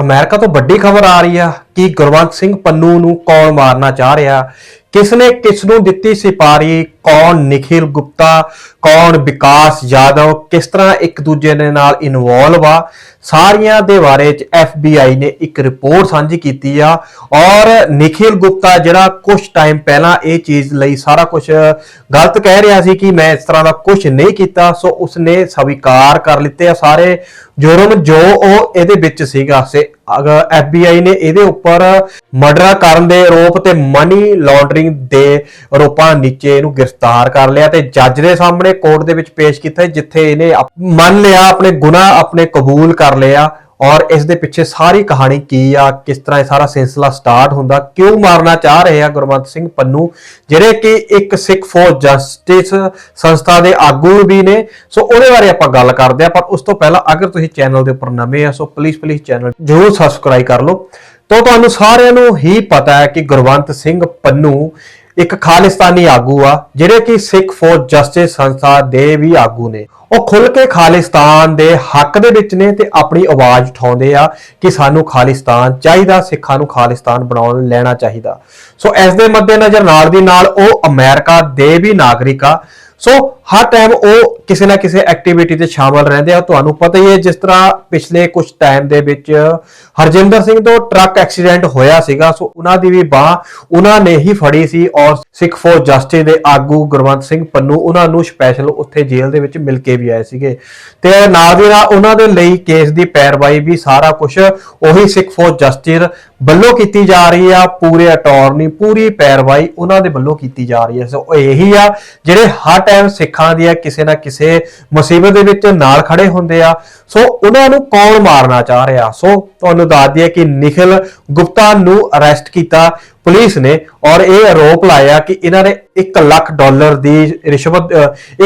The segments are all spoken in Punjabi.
ਅਮਰੀਕਾ ਤੋਂ ਵੱਡੀ ਖਬਰ ਆ ਰਹੀ ਆ। ਕਿ ਗੁਰਵੰਤ ਸਿੰਘ ਪੰਨੂ ਨੂੰ ਕੌਣ ਮਾਰਨਾ ਚਾਹ ਰਿਹਾ? ਕਿਸ ਨੇ ਕਿਸ ਨੂੰ ਦਿੱਤੀ ਸਿਪਾਰੀ ਕੌਣ ਨikhil ਗੁਪਤਾ? ਕੌਣ ਵਿਕਾਸ ਯਾਦਵ? ਕਿਸ ਤਰ੍ਹਾਂ ਇੱਕ ਦੂਜੇ ਦੇ ਨਾਲ ਇਨਵੋਲਵ ਆ? ਸਾਰੀਆਂ ਦੇ ਬਾਰੇ ਚ FBI ਨੇ ਇੱਕ ਰਿਪੋਰਟ ਸਾਂਝੀ ਕੀਤੀ ਆ। ਔਰ ਨikhil ਗੁਪਤਾ ਜਿਹੜਾ ਕੁਝ ਟਾਈਮ ਪਹਿਲਾਂ ਇਹ ਚੀਜ਼ ਲਈ ਸਾਰਾ ਕੁਝ ਗਲਤ ਕਹਿ ਰਿਹਾ ਸੀ ਕਿ ਮੈਂ ਇਸ ਤਰ੍ਹਾਂ ਦਾ ਕੁਝ ਨਹੀਂ ਕੀਤਾ, ਸੋ ਉਸਨੇ ਸਵੀਕਾਰ ਕਰ ਲਿੱਤੇ ਆ ਸਾਰੇ ਜੁਰਮ ਜੋ ਉਹ ਇਹਦੇ ਵਿੱਚ ਸੀਗਾ। ਸੇ ਅਗਰ FBI ਨੇ ਇਹਦੇ ਉੱਪਰ ਮਰਡਰ ਕਰਨ ਦੇ ਆਰੋਪ ਤੇ ਮਨੀ ਲਾਂਡਰਿੰਗ ਦੇ ਆਰੋਪਾਂ ਨੀਚੇ ਇਹਨੂੰ ਗ੍ਰਿਫਤਾਰ ਕਰ ਲਿਆ ਤੇ ਜੱਜ ਦੇ ਸਾਹਮਣੇ ਕੋਰਟ ਦੇ ਵਿੱਚ ਪੇਸ਼ ਕੀਤਾ ਜਿੱਥੇ ਇਹਨੇ ਮੰਨ ਲਿਆ, ਆਪਣੇ ਗੁਨਾਹ ਆਪਣੇ ਕਬੂਲ ਕਰ ਲਿਆ। ਔਰ ਇਸ ਦੇ ਪਿੱਛੇ ਸਾਰੀ ਕਹਾਣੀ ਕੀ ਆ, ਕਿਸ ਤਰ੍ਹਾਂ ਇਹ ਸਾਰਾ ਸਿਲਸਿਲਾ ਸਟਾਰਟ ਹੁੰਦਾ, ਕਿਉਂ ਮਾਰਨਾ ਚਾਹ ਰਹੇ ਆ ਗੁਰਵੰਤ ਸਿੰਘ ਪੰਨੂ, ਜਿਹੜੇ ਕਿ ਇੱਕ ਸਿੱਖ ਫੋਰ ਜਸਟਿਸ ਸੰਸਥਾ ਦੇ ਆਗੂ ਵੀ ਨੇ। ਸੋ ਉਹਦੇ ਬਾਰੇ ਆਪਾਂ ਗੱਲ ਕਰਦੇ ਆ ਪਰ ਉਸ ਤੋਂ ਪਹਿਲਾਂ ਅਗਰ ਤੁਸੀਂ ਚੈਨਲ ਦੇ ਉੱਪਰ ਨਵੇਂ ਆ, ਸੋ ਪਲੀਜ਼ ਪਲੀਜ਼ ਚੈਨਲ ਜਰੂਰ ਸਬਸਕ੍ਰਾਈਬ ਕਰ ਲਓ। ਤਾਂ ਤੁਹਾਨੂੰ ਸਾਰਿਆਂ ਨੂੰ ਹੀ ਪਤਾ ਹੈ ਕਿ ਗੁਰਵੰਤ ਸਿੰਘ ਪੰਨੂ ਇੱਕ ਖਾਲਿਸਤਾਨੀ ਆਗੂ ਆ, ਜਿਹੜੇ ਕਿ ਸਿੱਖ ਫੋਰ ਜਸਟਿਸ ਸੰਸਥਾ ਦੇ ਵੀ ਆਗੂ ਨੇ। ਉਹ ਖੁੱਲ ਕੇ ਖਾਲਿਸਤਾਨ ਦੇ ਹੱਕ ਦੇ ਵਿੱਚ ਨੇ ਤੇ ਆਪਣੀ ਆਵਾਜ਼ ਉਠਾਉਂਦੇ ਆ ਕਿ ਸਾਨੂੰ ਖਾਲਿਸਤਾਨ ਚਾਹੀਦਾ, ਸਿੱਖਾਂ ਨੂੰ ਖਾਲਿਸਤਾਨ ਬਣਾਉਣ ਲੈਣਾ ਚਾਹੀਦਾ। ਸੋ ਇਸ ਦੇ ਮੱਦੇਨਜ਼ਰ ਨਾਲ ਦੀ ਨਾਲ ਉਹ ਅਮਰੀਕਾ ਦੇ ਵੀ ਨਾਗਰਿਕ ਆ। ਸੋ ਹਰ ਟਾਈਮ ਉਹ ਕਿਸੇ ਨਾ ਕਿਸੇ ਐਕਟੀਵਿਟੀ ਤੇ ਸ਼ਾਮਲ ਰਹਿੰਦੇ ਆ। ਤੁਹਾਨੂੰ ਪਤਾ ਹੀ ਹੈ, ਜਿਸ ਤਰ੍ਹਾਂ ਪਿਛਲੇ ਕੁਝ ਟਾਈਮ ਦੇ ਵਿੱਚ ਹਰਜਿੰਦਰ ਸਿੰਘ ਤੋਂ ਟਰੱਕ ਐਕਸੀਡੈਂਟ ਹੋਇਆ ਸੀਗਾ। ਸੋ ਉਹਨਾਂ ਦੀ ਵੀ ਬਾਹ ਉਹਨਾਂ ਨੇ ਹੀ ਫੜੀ ਸੀ ਔਰ ਸਿੱਖ ਫੋਰ ਜਸਟਿਸ ਦੇ ਆਗੂ ਗੁਰਵੰਤ ਸਿੰਘ ਪੰਨੂ ਉਹਨਾਂ ਨੂੰ ਸਪੈਸ਼ਲ ਉੱਥੇ ਜੇਲ੍ਹ ਦੇ ਵਿੱਚ ਮਿਲ ਕੇ ਵੀ ਆਏ ਸੀਗੇ। ਤੇ ਨਾਲ ਦੀ ਨਾਲ ਉਹਨਾਂ ਦੇ ਲਈ ਕੇਸ ਦੀ ਪੈਰਵਾਈ ਵੀ ਸਾਰਾ ਕੁਝ ਉਹੀ ਸਿੱਖ ਫੋਰ ਜਸਟਿਸ ਵੱਲੋਂ ਕੀਤੀ ਜਾ ਰਹੀ ਆ। ਪੂਰੇ ਅਟਾਰਨੀ ਪੂਰੀ ਪੈਰਵਾਈ ਉਹਨਾਂ ਦੇ ਵੱਲੋਂ ਕੀਤੀ ਜਾ ਰਹੀ ਹੈ। ਸੋ ਇਹੀ ਆ ਜਿਹੜੇ ਹਰ ਟਾਈਮ ਸਿੱਖ ਦੀਆਂ ਕਿਸੇ ਨਾ ਕਿਸੇ ਮੁਸੀਬਤ ਦੇ ਵਿੱਚ ਨਾਲ ਖੜੇ ਹੁੰਦੇ ਆ। ਸੋ ਉਹਨਾਂ ਨੂੰ ਕੌਣ ਮਾਰਨਾ ਚਾਹ ਰਿਹਾ? ਸੋ ਤੁਹਾਨੂੰ ਦੱਸ ਦਈਏ ਕਿ ਨikhil ਗੁਪਤਾ ਨੂੰ ਅਰੈਸਟ ਕੀਤਾ। ਪੁਲਿਸ ਨੇ ਔਰ ਇਹ ਆਰੋਪ ਲਾਇਆ ਕਿ ਇਹਨਾਂ ਨੇ 1 ਲੱਖ ਡਾਲਰ ਦੀ ਰਿਸ਼ਵਤ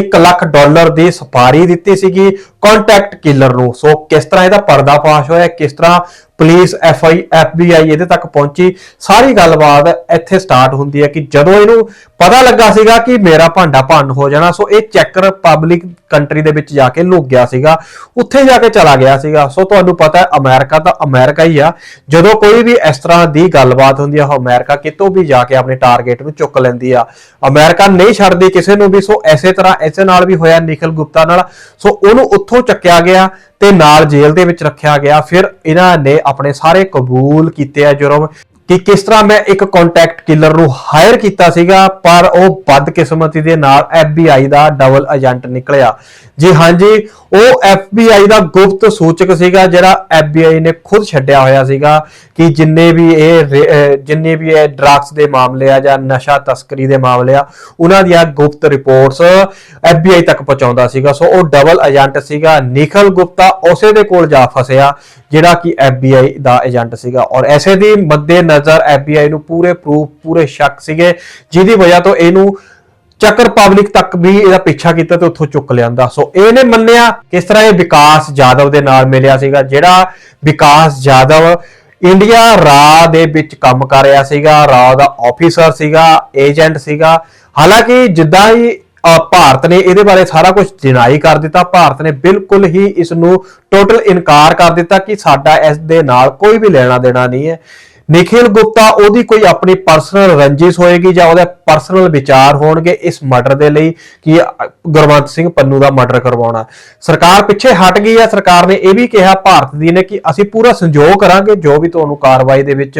1 ਲੱਖ ਡਾਲਰ ਦੀ ਸਫਾਰੀ ਦਿੱਤੀ ਸੀਗੀ ਕੰਟੈਕਟ ਕਿਲਰ ਨੂੰ। ਸੋ ਕਿਸ ਤਰ੍ਹਾਂ ਇਹਦਾ ਪਰਦਾਫਾਸ਼ ਹੋਇਆ, ਕਿਸ ਤਰ੍ਹਾਂ ਪੁਲਿਸ ਐਫਆਈ ਐਫਬੀਆਈ ਇਹਦੇ ਤੱਕ ਪਹੁੰਚੀ, ਸਾਰੀ ਗੱਲਬਾਤ ਇੱਥੇ ਸਟਾਰਟ ਹੁੰਦੀ ਹੈ ਕਿ ਜਦੋਂ ਇਹਨੂੰ ਪਤਾ ਲੱਗਾ ਸੀਗਾ ਕਿ ਮੇਰਾ ਭਾਂਡਾ ਭੰਨ ਹੋ ਜਾਣਾ, ਸੋ ਇਹ ਚੈੱਕ ਰਿਪਬਲਿਕ ਕੰਟਰੀ ਦੇ ਵਿੱਚ ਜਾ ਕੇ ਲੁਕ ਗਿਆ ਸੀਗਾ, ਉੱਥੇ ਜਾ ਕੇ ਚਲਾ ਗਿਆ ਸੀਗਾ। ਸੋ ਤੁਹਾਨੂੰ ਪਤਾ ਹੈ ਅਮਰੀਕਾ ਤਾਂ ਅਮਰੀਕਾ ਹੀ ਆ। ਜਦੋਂ ਕੋਈ ਵੀ ਇਸ ਤਰ੍ਹਾਂ ਦੀ ਗੱਲਬਾਤ ਹੁੰਦੀ ਆ ਉਹ ਅਮਰੀਕਾ ਕਿਤੋਂ ਵੀ ਜਾ ਕੇ ਆਪਣੇ ਟਾਰਗੇਟ ਨੂੰ ਚੁੱਕ ਲੈਂਦੀ ਆ। ਅਮਰੀਕਾ ਨਹੀਂ ਛੱਡਦੀ ਕਿਸੇ ਨੂੰ ਵੀ, ਸੋ ਐਸੇ ਤਰ੍ਹਾਂ ਇਸੇ ਨਾਲ ਵੀ ਹੋਇਆ ਨikhil ਗੁਪਤਾ ਨਾਲ। ਸੋ ਉਹਨੂੰ ਉੱਥੋਂ ਚੱਕਿਆ ਗਿਆ ਤੇ ਨਾਲ ਜੇਲ੍ਹ ਦੇ ਵਿੱਚ ਰੱਖਿਆ ਗਿਆ। ਫਿਰ ਇਹਨਾਂ ਨੇ ਆਪਣੇ ਸਾਰੇ ਕਬੂਲ ਕੀਤੇ ਆ ਜੁਰਮ। ਕਿ ਕਿਸ ਤਰ੍ਹਾਂ ਮੈਂ ਇੱਕ ਕੰਟੈਕਟ ਕਿਲਰ ਨੂੰ ਹਾਇਰ ਕੀਤਾ ਸੀਗਾ, ਪਰ ਉਹ ਬਦਕਿਸਮਤੀ ਦੇ ਨਾਲ FBI ਦਾ ਡਬਲ ਏਜੰਟ ਨਿਕਲਿਆ। ਜੀ ਹਾਂਜੀ ਉਹ FBI ਦਾ ਗੁਪਤ ਸੂਚਕ ਸੀਗਾ, ਜਿਹੜਾ FBI ਨੇ ਖੁਦ ਛੱਡਿਆ ਹੋਇਆ ਸੀਗਾ ਕਿ ਜਿੰਨੇ ਵੀ ਇਹ ਜਿੰਨੇ ਵੀ ਇਹ ਡਰੱਗਸ ਦੇ ਮਾਮਲੇ ਆ ਜਾਂ ਨਸ਼ਾ ਤਸਕਰੀ ਦੇ ਮਾਮਲੇ ਆ, ਉਹਨਾਂ ਦੀਆਂ ਗੁਪਤ ਰਿਪੋਰਟਸ FBI ਤੱਕ ਪਹੁੰਚਾਉਂਦਾ ਸੀਗਾ। ਸੋ ਉਹ ਡਬਲ ਏਜੰਟ ਸੀਗਾ ਨਿਖਲ ਗੁਪਤਾ ਉਸੇ ਦੇ ਕੋਲ ਜਾ ਫਸਿਆ, ਜਿਹੜਾ ਕਿ FBI ਦਾ ਏਜੰਟ ਸੀਗਾ। ਔਰ ਐਸੇ ਦੀ ਮੱਦੇ ਨਜ਼ਰ FBI ਨੂੰ ਪੂਰੇ ਪ੍ਰੂਫ ਪੂਰੇ ਸ਼ੱਕ ਸੀਗੇ, ਜਿਹਦੀ ਵਜ੍ਹਾ ਤੋਂ ਇਹਨੂੰ ਚੱਕਰ ਪਬਲਿਕ ਤੱਕ ਵੀ ਇਹਦਾ ਪਿੱਛਾ ਕੀਤਾ ਤੇ ਉੱਥੋਂ ਚੁੱਕ ਲਿਆਂਦਾ। ਸੋ ਇਹਨੇ ਮੰਨਿਆ ਕਿਸ ਤਰ੍ਹਾਂ ਇਹ ਵਿਕਾਸ ਜਾਦਵ ਦੇ ਨਾਲ ਮਿਲਿਆ ਸੀਗਾ, ਜਿਹੜਾ ਵਿਕਾਸ ਜਾਦਵ ਇੰਡੀਆ ਰਾ ਦੇ ਵਿੱਚ ਕੰਮ ਕਰ ਰਿਹਾ ਸੀਗਾ, ਰਾ ਦਾ ਆਫੀਸਰ ਸੀਗਾ ਏਜੰਟ ਸੀਗਾ। ਹਾਲਾਂਕਿ ਜਿੱਦਾਂ ਹੀ ਭਾਰਤ ਨੇ ਇਹਦੇ ਬਾਰੇ ਸਾਰਾ ਕੁਝ ਡਿਨਾਈ ਕਰ ਦਿੱਤਾ, ਭਾਰਤ ਨੇ ਬਿਲਕੁਲ ਹੀ ਇਸ ਨੂੰ ਟੋਟਲ ਇਨਕਾਰ ਕਰ ਦਿੱਤਾ ਕਿ ਸਾਡਾ ਇਸ ਦੇ ਨਾਲ ਕੋਈ ਵੀ ਲੈਣਾ ਦੇਣਾ ਨਹੀਂ ਹੈ। ਨikhil ਗੁਪਤਾ ਉਹਦੀ ਕੋਈ ਆਪਣੀ ਪਰਸਨਲ ਰੰਜਿਸ਼ ਹੋਏਗੀ ਜਾਂ ਉਹਦੇ ਪਰਸਨਲ ਵਿਚਾਰ ਹੋਣਗੇ ਇਸ ਮਰਡਰ ਦੇ ਲਈ ਕਿ ਗੁਰਵੰਤ ਸਿੰਘ ਪੰਨੂ ਦਾ ਮਰਡਰ ਕਰਵਾਉਣਾ। ਸਰਕਾਰ ਪਿੱਛੇ ਹਟ ਗਈ ਹੈ, ਸਰਕਾਰ ਨੇ ਇਹ ਵੀ ਕਿਹਾ ਭਾਰਤ ਦੀ ਨੇ ਕਿ ਅਸੀਂ ਪੂਰਾ ਸੰਯੋਗ ਕਰਾਂਗੇ, ਜੋ ਵੀ ਤੁਹਾਨੂੰ ਕਾਰਵਾਈ ਦੇ ਵਿੱਚ,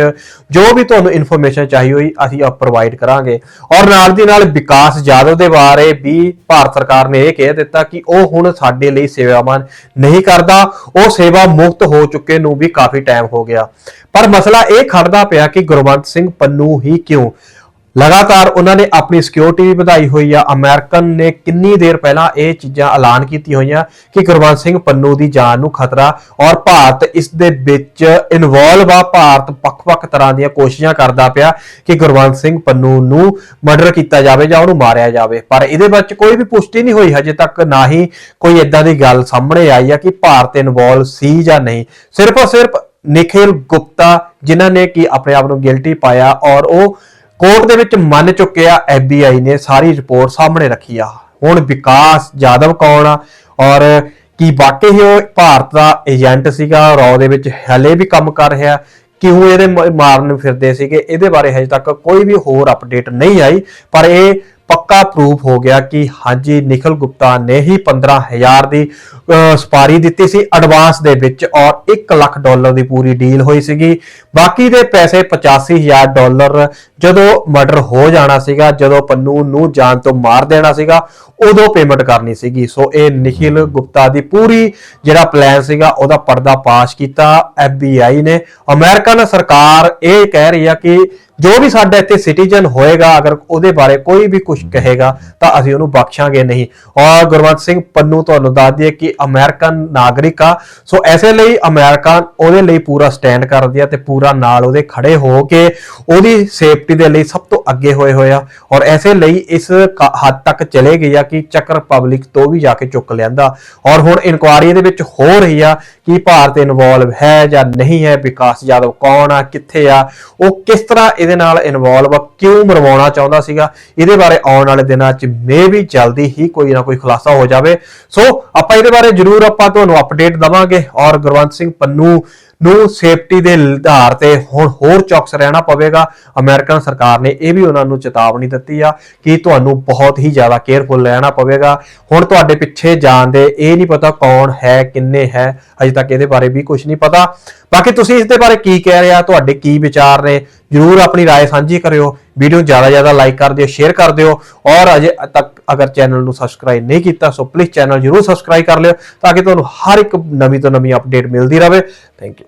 ਜੋ ਵੀ ਤੁਹਾਨੂੰ ਇਨਫੋਰਮੇਸ਼ਨ ਚਾਹੀ ਹੋਈ, ਅਸੀਂ ਆਪ ਪ੍ਰੋਵਾਈਡ ਕਰਾਂਗੇ। ਔਰ ਨਾਲ ਦੀ ਨਾਲ ਵਿਕਾਸ ਜਾਦਵ ਦੇ ਬਾਰੇ ਵੀ ਭਾਰਤ ਸਰਕਾਰ ਨੇ ਇਹ ਕਹਿ ਦਿੱਤਾ ਕਿ ਉਹ ਹੁਣ ਸਾਡੇ ਲਈ ਸੇਵਾਵਾਂ ਨਹੀਂ ਕਰਦਾ, ਉਹ ਸੇਵਾ ਮੁਕਤ ਹੋ ਚੁੱਕੇ ਨੂੰ ਵੀ ਕਾਫੀ ਟਾਈਮ ਹੋ ਗਿਆ। ਪਰ ਮਸਲਾ ਇਹ ਖੜਦਾ ਪਿਆ ਕਿ ਗੁਰਵੰਤ ਸਿੰਘ ਪੰਨੂ ਹੀ ਕਿਉਂ? ਲਗਾਤਾਰ ਉਹਨਾਂ ਨੇ ਆਪਣੀ ਸਿਕਿਉਰਿਟੀ ਵੀ ਵਧਾਈ ਹੋਈ ਆ। ਅਮਰੀਕਨ ਨੇ ਕਿੰਨੀ ਦੇਰ ਪਹਿਲਾਂ ਇਹ ਚੀਜ਼ਾਂ ਐਲਾਨ ਕੀਤੀ ਹੋਈਆਂ ਕਿ ਗੁਰਵੰਤ ਸਿੰਘ ਪੰਨੂ ਦੀ ਜਾਨ ਨੂੰ ਖਤਰਾ ਔਰ ਭਾਰਤ ਇਸ ਦੇ ਵਿੱਚ ਇਨਵੋਲਵ ਆ। ਭਾਰਤ ਵੱਖ-ਵੱਖ ਤਰ੍ਹਾਂ ਦੀਆਂ ਕੋਸ਼ਿਸ਼ਾਂ ਕਰਦਾ ਪਿਆ ਕਿ ਗੁਰਵੰਤ ਸਿੰਘ ਪੰਨੂ ਨੂੰ ਮਰਡਰ ਕੀਤਾ ਜਾਵੇ ਜਾਂ ਉਹਨੂੰ ਮਾਰਿਆ ਜਾਵੇ। ਪਰ ਇਹਦੇ ਵਿੱਚ ਕੋਈ ਵੀ ਪੁਸ਼ਟੀ ਨਹੀਂ ਹੋਈ। ਹਜੇ ਤੱਕ ਨਾ ਹੀ ਕੋਈ ਇਦਾਂ ਦੀ ਗੱਲ ਸਾਹਮਣੇ ਆਈ ਆ ਕਿ ਭਾਰਤ ਇਨਵੋਲਵ ਸੀ ਜਾਂ ਨਹੀਂ। ਸਿਰਫ ਔਰ ਸਿਰਫ ਨikhil ਗੁਪਤਾ ਜਿਨ੍ਹਾਂ ਨੇ ਕਿ ਆਪਣੇ ਆਪ ਨੂੰ ਗਿਲਟੀ ਪਾਇਆ ਔਰ ਉਹ ਕੋਰਟ ਦੇ ਵਿੱਚ ਮੰਨ ਚੁੱਕਿਆ FBI ਨੇ ਸਾਰੀ ਰਿਪੋਰਟ ਸਾਹਮਣੇ ਰੱਖੀ ਆ। ਹੁਣ ਵਿਕਾਸ ਜਾਦਵ ਕੌਣ ਆ ਔਰ ਕਿ ਵਾਕਈ ਹੀ ਉਹ ਭਾਰਤ ਦਾ ਏਜੰਟ ਸੀਗਾ ਰੌ ਦੇ ਵਿੱਚ ਹਲੇ ਵੀ ਕੰਮ ਕਰ ਰਿਹਾ, ਕਿਉਂ ਇਹਦੇ ਮਾਰਨ ਨੂੰ ਫਿਰਦੇ ਸੀਗੇ, ਇਹਦੇ ਬਾਰੇ ਹਜੇ ਤੱਕ ਕੋਈ ਵੀ ਹੋਰ ਅਪਡੇਟ ਨਹੀਂ ਆਈ, ਪਰ ਇਹ ਪੱਕਾ ਪ੍ਰੂਫ ਹੋ ਗਿਆ ਕਿ ਹਾਂਜੀ, ਨਿਖਿਲ ਗੁਪਤਾ ਨੇ ਹੀ 15000 ਦੀ ਸਪਾਰੀ ਦਿੱਤੀ ਸੀ ਐਡਵਾਂਸ ਦੇ ਵਿੱਚ ਔਰ 1 ਲੱਖ ਡਾਲਰ ਦੀ ਪੂਰੀ ਡੀਲ ਹੋਈ ਸੀਗੀ। ਬਾਕੀ ਦੇ ਪੈਸੇ 85000 ਡਾਲਰ ਜਦੋਂ ਮਰਡਰ ਹੋ ਜਾਣਾ ਸੀਗਾ, ਜਦੋਂ ਪੰਨੂ ਨੂੰ ਜਾਨ ਤੋਂ ਮਾਰ ਦੇਣਾ ਸੀਗਾ, ਉਦੋਂ ਪੇਮੈਂਟ ਕਰਨੀ ਸੀਗੀ। ਸੋ ਇਹ ਨਿਖਿਲ ਗੁਪਤਾ ਦੀ ਪੂਰੀ ਜਿਹੜਾ ਪਲਾਨ ਸੀਗਾ, ਉਹਦਾ ਪਰਦਾ ਪਾਸ਼ ਕੀਤਾ FBI ਨੇ। ਅਮਰੀਕਨ ਸਰਕਾਰ ਇਹ ਕਹਿ ਰਹੀ ਆ ਕਿ ਜੋ ਵੀ ਸਾਡਾ ਇੱਥੇ ਸਿਟੀਜ਼ਨ ਹੋਏਗਾ, ਅਗਰ ਉਹਦੇ ਬਾਰੇ ਕੋਈ ਵੀ ਕੁਝ ਕਹੇਗਾ, ਤਾਂ ਅਸੀਂ ਉਹਨੂੰ ਬਖਸ਼ਾਂਗੇ ਨਹੀਂ। ਔਰ ਗੁਰਵੰਤ ਸਿੰਘ ਪੰਨੂ ਤੁਹਾਨੂੰ ਦੱਸ ਦਈਏ ਕਿ ਅਮਰੀਕਨ ਨਾਗਰਿਕ ਆ। ਸੋ ਐਸੇ ਲਈ ਅਮਰੀਕਾ ਉਹਦੇ ਲਈ ਪੂਰਾ ਸਟੈਂਡ ਕਰਦੀ ਆ ਤੇ ਪੂਰਾ ਨਾਲ ਉਹਦੇ ਖੜੇ ਹੋ ਕੇ ਉਹਦੀ ਸੇਫਟੀ ਦੇ ਲਈ ਸਭ ਤੋਂ ਅੱਗੇ ਹੋਏ ਹੋਏ ਆ ਔਰ ਐਸੇ ਲਈ ਇਸ ਹੱਦ ਤੱਕ ਚਲੇ ਗਏ ਆ ਕਿ ਚੱਕ ਰਿਪਬਲਿਕ ਤੋਂ ਵੀ ਜਾ ਕੇ ਚੁੱਕ ਲਿਆਂਦਾ ਔਰ ਹੁਣ ਇਨਕੁਆਰੀ ਦੇ ਵਿੱਚ ਹੋ ਰਹੀ ਆ ਕਿ ਭਾਰਤ ਇਨਵੋਲਵ ਹੈ ਜਾਂ ਨਹੀਂ ਹੈ, ਵਿਕਾਸ ਯਾਦਵ ਕੌਣ ਆ, ਕਿੱਥੇ ਆ, ਉਹ ਕਿਸ ਤਰ੍ਹਾਂ ਇਹਦੇ ਨਾਲ ਇਨਵੋਲਵ ਆ, ਕਿਉਂ ਮਰਵਾਉਣਾ ਚਾਹੁੰਦਾ ਸੀਗਾ, ਇਹਦੇ ਬਾਰੇ ਆਉਣ ਵਾਲੇ ਦਿਨਾਂ 'ਚ ਮੇ ਵੀ ਜਲਦੀ ਹੀ ਕੋਈ ਨਾ ਕੋਈ ਖੁਲਾਸਾ ਹੋ ਜਾਵੇ। ਸੋ ਆਪਾਂ ਇਹਦੇ ਬਾਰੇ ਜ਼ਰੂਰ ਆਪਾਂ ਤੁਹਾਨੂੰ ਅਪਡੇਟ ਦਵਾਂਗੇ ਔਰ ਗੁਰਵੰਤ ਸਿੰਘ ਪੰਨੂ ਨੂੰ ਸੇਫਟੀ ਦੇ ਆਧਾਰ ਤੇ ਹੁਣ ਹੋਰ ਚੌਕਸ ਰਹਿਣਾ ਪਵੇਗਾ ਅਮਰੀਕਨ ਸਰਕਾਰ ਨੇ ਇਹ ਵੀ ਉਹਨਾਂ ਨੂੰ ਚੇਤਾਵਨੀ ਦਿੱਤੀ ਆ ਕਿ ਤੁਹਾਨੂੰ ਬਹੁਤ ਹੀ ਜ਼ਿਆਦਾ ਕੇਅਰਫੁਲ ਰਹਿਣਾ ਪਵੇਗਾ ਹੁਣ ਤੁਹਾਡੇ ਪਿੱਛੇ ਜਾਣ ਦੇ ਇਹ ਨਹੀਂ ਪਤਾ ਕੌਣ ਹੈ ਕਿੰਨੇ ਹੈ ਅਜੇ ਤੱਕ ਇਹਦੇ ਬਾਰੇ ਵੀ ਕੁਝ ਨਹੀਂ ਪਤਾ ਬਾਕੀ ਤੁਸੀਂ ਇਸ ਦੇ ਬਾਰੇ ਕੀ ਕਹਿ ਰਹੇ ਆ ਤੁਹਾਡੇ ਕੀ ਵਿਚਾਰ ਨੇ ਜਰੂਰ ਆਪਣੀ رائے ਸਾਂਝੀ ਕਰਿਓ ਵੀਡੀਓ ਜ਼ਿਆਦਾ ਜ਼ਿਆਦਾ ਲਾਈਕ ਕਰ ਦਿਓ ਸ਼ੇਅਰ ਕਰ ਦਿਓ ਔਰ ਅਜੇ ਤੱਕ ਅਗਰ ਚੈਨਲ ਨੂੰ ਸਬਸਕ੍ਰਾਈਬ ਨਹੀਂ ਕੀਤਾ ਸੋ ਪਲੀਜ਼ ਚੈਨਲ ਜਰੂਰ ਸਬਸਕ੍ਰਾਈਬ ਕਰ ਲਿਓ ਤਾਂ ਕਿ ਤੁਹਾਨੂੰ ਹਰ ਇੱਕ ਨਵੀਂ ਤੋਂ ਨਵੀਂ ਅਪਡੇਟ ਮਿਲਦੀ ਰਹੇ। Thank you